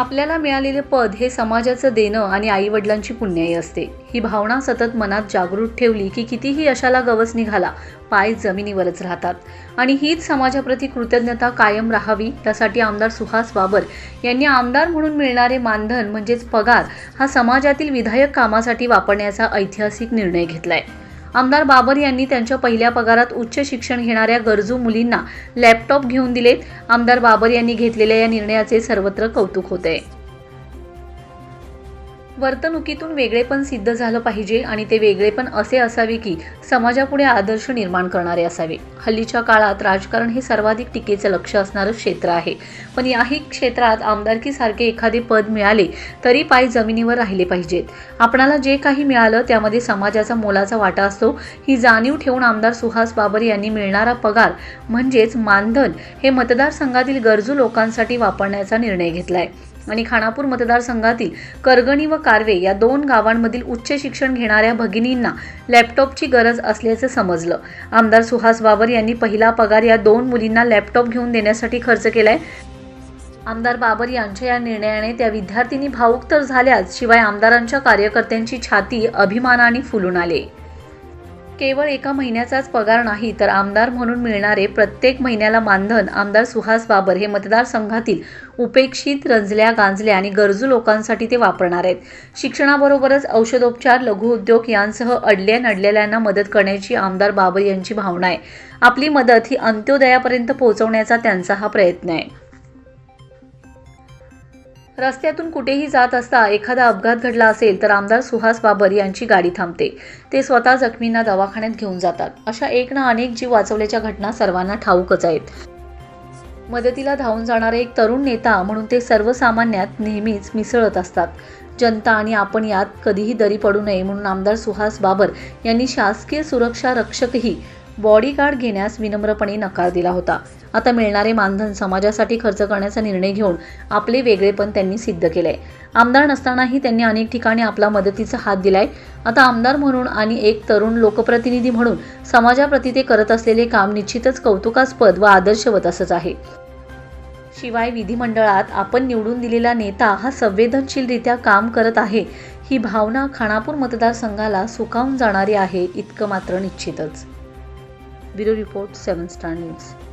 आपल्याला मिळालेले पद हे समाजाचं देणं आणि आईवडिलांची पुण्याई असते. ही भावना सतत मनात जागृत ठेवली की कितीही यशाला गवस निघाला पाय जमिनीवरच राहतात. आणि हीच समाजाप्रती कृतज्ञता कायम राहावी त्यासाठी आमदार सुहास बाबर यांनी आमदार म्हणून मिळणारे मानधन म्हणजेच पगार हा समाजातील विधायक कामासाठी वापरण्याचा ऐतिहासिक निर्णय घेतलाय. आमदार बाबर यांनी त्यांच्या पहिल्या पगारात उच्च शिक्षण घेणाऱ्या गरजू मुलींना लॅपटॉप घेऊन दिलेत. आमदार बाबर यांनी घेतलेल्या या निर्णयाचे सर्वत्र कौतुक होते वर्तणुकीतून वेगळेपण सिद्ध झालं पाहिजे आणि ते वेगळेपण असे असावे की समाजापुढे आदर्श निर्माण करणारे असावे. हल्लीच्या काळात राजकारण हे सर्वाधिक टीकेचं लक्ष असणारं क्षेत्र आहे. पण याही क्षेत्रात आमदारकीसारखे एखादे पद मिळाले तरी पाय जमिनीवर राहिले पाहिजेत. आपणाला जे काही मिळालं त्यामध्ये समाजाचा मोलाचा वाटा असतो. ही जाणीव ठेवून आमदार सुहास बाबर यांनी मिळणारा पगार म्हणजेच मानधन हे मतदारसंघातील गरजू लोकांसाठी वापरण्याचा निर्णय घेतलाय. आणि खानापूर मतदारसंघातील करगणी व कार्वे या दोन गावांमधील उच्च शिक्षण घेणाऱ्या भगिनींना लॅपटॉपची गरज असल्याचं समजलं. आमदार सुहास बाबर यांनी पहिला पगार या दोन मुलींना लॅपटॉप घेऊन देण्यासाठी खर्च केलाय. आमदार बाबर यांच्या या निर्णयाने त्या विद्यार्थिनी भावुक तर झाल्याच शिवाय आमदारांच्या कार्यकर्त्यांची छाती अभिमानाने फुलून आले. केवळ एका महिन्याचाच पगार नाही तर आमदार म्हणून मिळणारे प्रत्येक महिन्याला मानधन आमदार सुहास बाबर हे मतदारसंघातील उपेक्षित रंजल्या गांजल्या आणि गरजू लोकांसाठी ते वापरणार आहेत. शिक्षणाबरोबरच औषधोपचार लघुउद्योग यांसह अडल्या नडलेल्यांना मदत करण्याची आमदार बाबर यांची भावना आहे. आपली मदत ही अंत्योदयापर्यंत पोहोचवण्याचा त्यांचा हा प्रयत्न आहे. रस्त्यातून कुठेही जात असता एखादा अपघात घडला असेल तर आमदार सुहास बाबर यांची गाडी थांबते. ते स्वतः जखमींना दवाखान्यात घेऊन जातात. अशा एक ना अनेक जीव वाचवल्याच्या घटना सर्वांना ठाऊकच आहेत. मदतीला धावून जाणारा एक तरुण नेता म्हणून ते सर्वसामान्यात नेहमीच मिसळत असतात. जनता आणि आपण यात कधीही दरी पडू नये म्हणून आमदार सुहास बाबर यांनी शासकीय सुरक्षा रक्षकही बॉडीगार्ड घेण्यास विनम्रपणे नकार दिला होता. आता मिळणारे मानधन समाजासाठी खर्च करण्याचा निर्णय घेऊन आपले वेगळेपण त्यांनी सिद्ध केले आमदार नसतानाही त्यांनी अनेक ठिकाणी आपला मदतीचा हात दिलाय. आता आमदार म्हणून आणि एक तरुण लोकप्रतिनिधी म्हणून समाजाप्रती ते करत असलेले काम निश्चितच कौतुकास्पद व आदर्शवत असंच आहे. शिवाय विधिमंडळात आपण निवडून दिलेला नेता हा संवेदनशीलरित्या काम करत आहे. ही भावना खानापूर मतदारसंघाला सुकावून जाणारी आहे इतकं मात्र निश्चितच. Bureau report seven star news